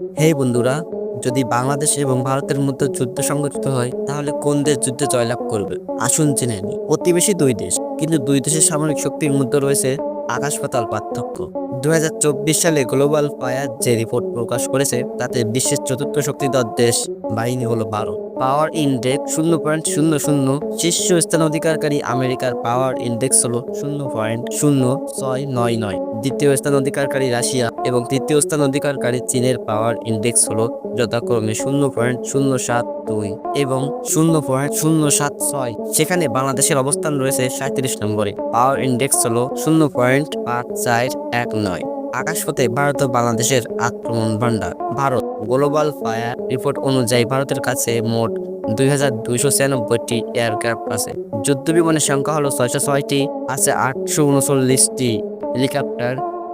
হেই বন্ধুরা, যদি বাংলাদেশ এবং ভারতের মধ্যে যুদ্ধ সংঘটিত হয়, তাহলে কোন দেশ যুদ্ধে জয়লাভ করবে? আসুন জেনে নিই। প্রতিবেশী দুই দেশ, কিন্তু দুই দেশের সামরিক শক্তির মধ্যে রয়েছে আকাশ পাতাল পার্থক্য। দুই হাজার চব্বিশ সালে গ্লোবাল ফায়ার যে রিপোর্ট প্রকাশ করেছে, তাতে বিশ্বের চতুর্থ শক্তিধর দেশ বাহিনী হলো ভারত। পাওয়ার ইন্ডেক্স শূন্য পয়েন্ট শূন্য শূন্য শীর্ষ স্থান অধিকারকারী আমেরিকার পাওয়ার ইন্ডেক্স হল শূন্য পয়েন্ট শূন্য ছয় নয় নয় দ্বিতীয় স্থান অধিকারকারী রাশিয়া এবং তৃতীয় স্থান অধিকারকারী চীনের পাওয়ার ইন্ডেক্স হল যথাক্রমে শূন্য পয়েন্ট শূন্য সাত দুই এবং শূন্য পয়েন্ট শূন্য সাত ছয় সেখানে বাংলাদেশের অবস্থান রয়েছে সাঁত্রিশ নম্বরে। পাওয়ার ইন্ডেক্স হল শূন্য পয়েন্ট পাঁচ চার এক নয়। আকাশপথে ভারত ও বাংলাদেশের আক্রমণ ভান্ডার ভারত গ্লোবাল ফায়ার রিপোর্ট অনুযায়ী ভারতের কাছে মোট দুই হাজার দুইশো ছিয়ানব্বইটি এয়ারক্রাফট আছে। যুদ্ধ বিমানের সংখ্যা হলো ছয়শো ছয়টি, আছে আটশো উনচল্লিশটি হেলিকপ্টার,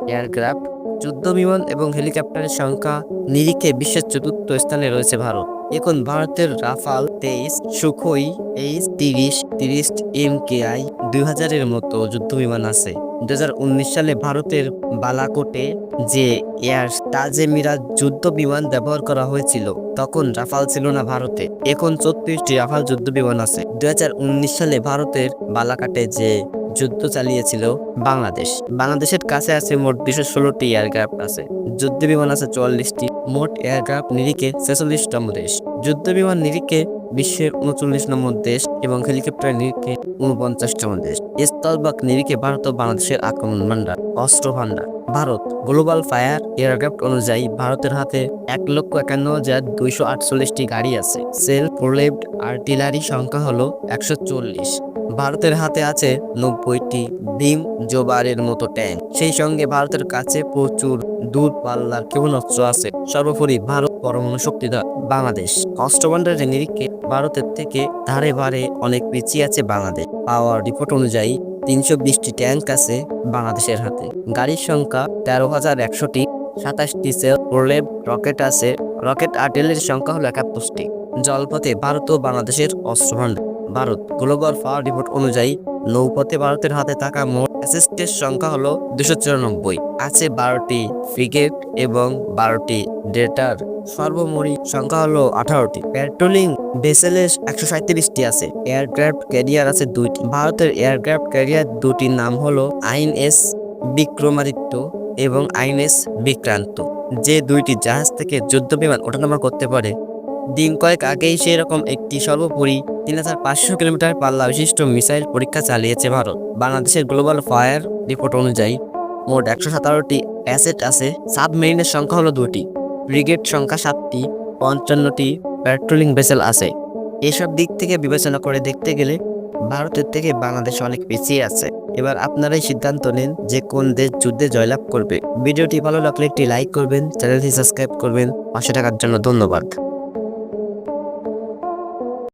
এয়ারক্রাফট যুদ্ধ বিমান এবং হেলিকপ্টারের সংখ্যা নিরিখে বিশ্বের চতুর্থ স্থানে রয়েছে ভারত। এখন ভারতের রাফাল তেইশ, সুখই এইচ তিরিশ তিরিশ এম কে আই দুই হাজারের মতো যুদ্ধ বিমান আছে। দুই হাজার উনিশ সালে ভারতের বালাকোটে যে এয়ার তাজে মিরাজ যুদ্ধ বিমান ব্যবহার করা হয়েছিল, তখন রাফাল ছিল না ভারতে। এখন চৌত্রিশটি রাফাল যুদ্ধ বিমান আছে। দু হাজার উনিশ সালে ভারতের বালাকাটে যে যুদ্ধ চালিয়েছিল বাংলাদেশ। বাংলাদেশের কাছে আছে মোট দুশো ষোলোটি এয়ারক্রাফট আছে। যুদ্ধ বিমান আছে চুয়াল্লিশটি। মোট এয়ারক্রাফট নিরিখে ছেচল্লিশতম দেশ। যুদ্ধ বিমান নিরিখে বিশ্বের উনচল্লিশ নম্বর দেশ এবং হেলিকপ্টার নিরিখে উনপঞ্চাশতম দেশ। স্থলবাগ নিরিখে ভারত ও বাংলাদেশের আক্রমণ ভান্ডার অস্ত্র ভান্ডার ভারত গ্লোবাল ফায়ার এয়ারক্রাফট অনুযায়ী ভারতের হাতে এক লক্ষ একান্ন হাজার দুইশো আটচল্লিশটি গাড়ি আছে। সেলফ প্রোলেভড আর্টিলারি সংখ্যা হলো একশো চল্লিশ। ভারতের হাতে আছে নব্বইটি ডিম জোবারের মতো ট্যাঙ্ক সেই সঙ্গে ভারতের কাছে প্রচুর দূর পাল্লার ক্ষেপণাস্ত্র আছে। সর্বোপরি ভারত পরমাণু শক্তিধর বাংলাদেশ। অস্ত্রভান্ডারের নিরিখে ভারতের থেকে ধারে বারে অনেক পিছিয়ে আছে বাংলাদেশ। পাওয়ার রিপোর্ট অনুযায়ী তিনশো বিশটি ট্যাঙ্ক আছে বাংলাদেশের হাতে। গাড়ির সংখ্যা তেরো হাজার একশোটি, সাতাশটি সেল প্রলেব রকেট আছে। রকেট আর্টেলের সংখ্যা হলো একাত্তরটি। জলপথে ভারত ও বাংলাদেশের অস্ত্রভান্ডার। ভারত গ্লোবাল পাওয়ার রিপোর্ট অনুযায়ী নৌপথে ভারতের হাতে থাকা মোট অ্যাসিস্টের সংখ্যা হলো দুশো চুরানব্বই। আছে বারোটি ফ্রিগেট এবং বারোটি ডেটার। সর্বমোট সংখ্যা হলো আঠারোটি। পেট্রোলিং ভেসেলের একশো সাঁত্রিশটি আছে। এয়ারক্রাফট ক্যারিয়ার আছে দুইটি। ভারতের এয়ারক্রাফট ক্যারিয়ার দুটির নাম হলো আইন এস বিক্রমাদিত্য এবং আইন এস বিক্রান্ত। যে দুইটি জাহাজ থেকে যুদ্ধ বিমান ওঠানামা করতে পারে। দিন কয়েক আগেই সেরকম একটি সর্বোপরি তিন হাজার পাঁচশো কিলোমিটার পাল্লা বিশিষ্ট মিসাইল পরীক্ষা চালিয়েছে ভারত। বাংলাদেশের গ্লোবাল ফায়ার রিপোর্ট অনুযায়ী, মোট একশো সতেরোটি অ্যাসেট আছে, সাবমেরিনের সংখ্যা হলো দুটি ব্রিগেড সংখ্যা সাতটি, পঞ্চান্নটি পেট্রোলিং ভেসেল আছে। এসব দিক থেকে বিবেচনা করে দেখতে গেলে ভারতের থেকে বাংলাদেশ অনেক পিছিয়ে আছে। এবার আপনারাই সিদ্ধান্ত নিন যে কোন দেশ যুদ্ধে জয়লাভ করবে। ভিডিওটি ভালো লাগলে একটি লাইক করবেন, চ্যানেলটি সাবস্ক্রাইব করবেন। পাশে থাকার জন্য ধন্যবাদ।